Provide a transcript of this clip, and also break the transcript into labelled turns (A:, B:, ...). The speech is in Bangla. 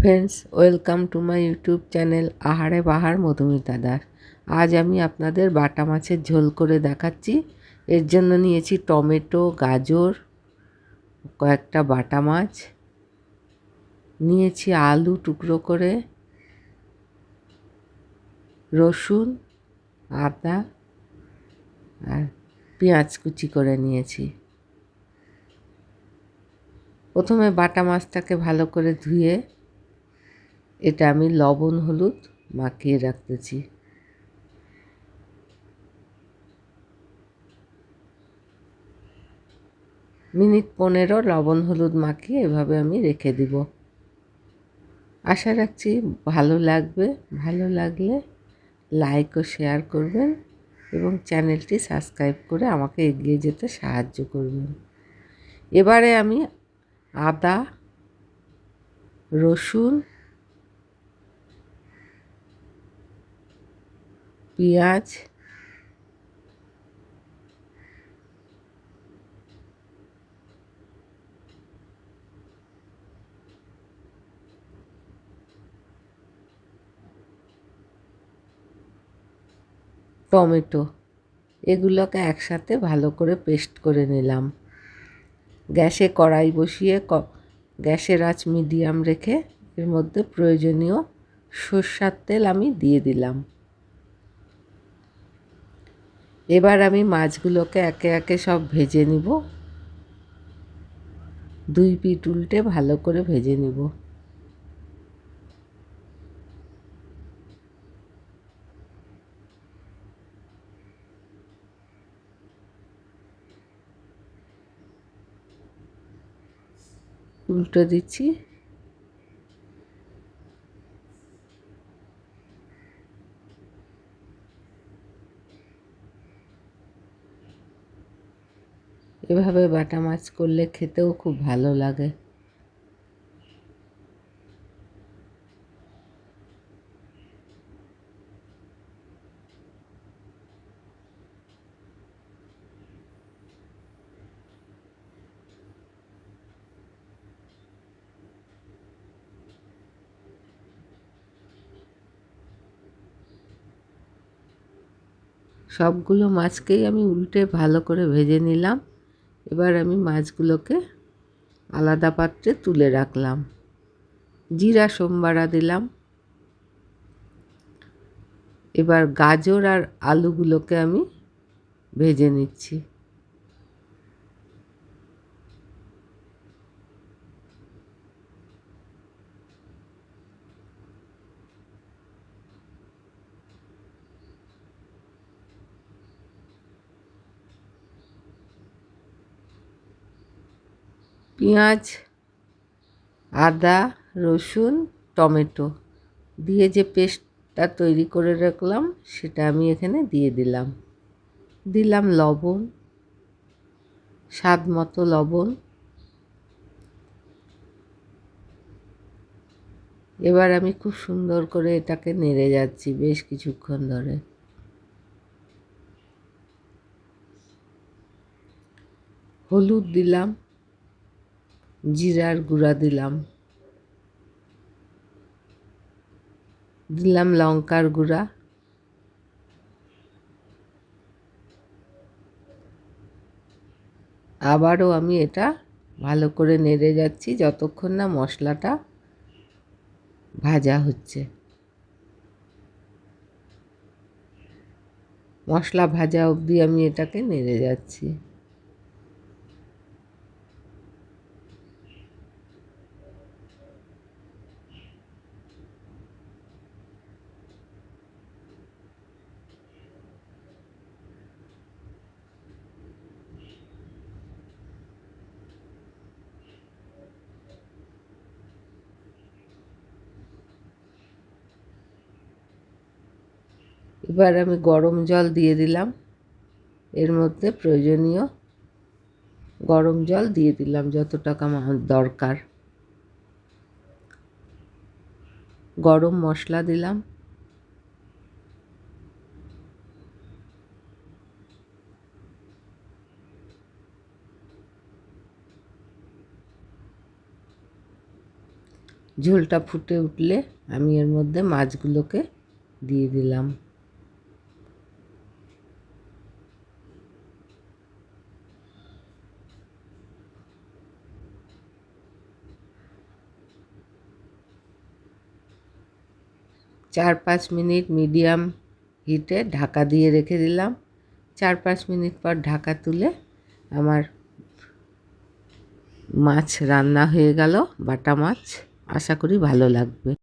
A: Friends welcome to my YouTube channel Ahare Bahar Madhumita Das আজ আমি আপনাদের বাটা মাছের ঝোল করে দেখাচ্ছি। এর জন্য নিয়েছি টমেটো, গাজর, কয়েকটা বাটা মাছ। নিয়েছি আলু টুকরো করে, রসুন, আদা, আর পেঁয়াজ কুচি করে নিয়েছি। প্রথমে বাটা মাছটাকে ভালো করে ধুয়ে এটা আমি লবণ, হলুদ মাখিয়ে রাখতেছি। মিনিট পনেরো লবণ, হলুদ মাখিয়ে এভাবে আমি রেখে দিব। আশা রাখছি ভালো লাগবে। ভালো লাগলে লাইক ও শেয়ার করবেন এবং চ্যানেলটি সাবস্ক্রাইব করে আমাকে এগিয়ে যেতে সাহায্য করবেন। এবারে আমি আদা, রসুন পেঁয়াজ, টমেটো, এগুলোকে একসাথে ভালো করে পেস্ট করে নিলাম। গ্যাসে কড়াই বসিয়ে ক, গ্যাসের আঁচ মিডিয়াম রেখে এর মধ্যে প্রয়োজনীয় সর্ষার তেল আমি দিয়ে দিলাম। এবার আমি মাছগুলোকে একে একে সব ভেজে নিব। দুই পিট উল্টে ভালো করে ভেজে নিব। উল্টো দিচ্ছি। এভাবে বাটা মাছ করলে খেতেও খুব ভালো লাগে। সবগুলো মাছকেই আমি উল্টে ভালো করে ভেজে নিলাম। এবার আমি মাছগুলোকে আলাদা পাত্রে তুলে রাখলাম। জিরা সোমবারা দিলাম। এবার গাজর আর আলুগুলোকে আমি ভেজে নিচ্ছি। পেঁয়াজ, আদা, রসুন, টমেটো দিয়ে যে পেস্টটা তৈরি করে রাখলাম সেটা আমি এখানে দিয়ে দিলাম। দিলাম লবণ স্বাদ মতো লবণ। এবার আমি খুব সুন্দর করে এটাকে নেড়ে যাচ্ছি বেশ কিছুক্ষণ ধরে। হলুদ দিলাম। জিরার গুঁড়া দিলাম। দিলাম লঙ্কার গুঁড়া। আবারও আমি এটা ভালো করে নেড়ে যাচ্ছি যতক্ষণ না মশলাটা ভাজা হচ্ছে। মশলা ভাজা অবধি আমি এটাকে নেড়ে যাচ্ছি। এবার আমি গরম জল দিয়ে দিলাম। এর মধ্যে প্রয়োজনীয় গরম জল দিয়ে দিলাম যত টাকা আমার দরকার। গরম মশলা দিলাম। ঝোলটা ফুটে উঠলে আমি এর মধ্যে মাছগুলোকে দিয়ে দিলাম। চার পাঁচ মিনিট মিডিয়াম হিটে ঢাকা দিয়ে রেখে দিলাম। চার পাঁচ মিনিট পর ঢাকা তুলে আমার মাছ রান্না হয়ে গেল, বাটা মাছ। আশা করি ভালো লাগবে।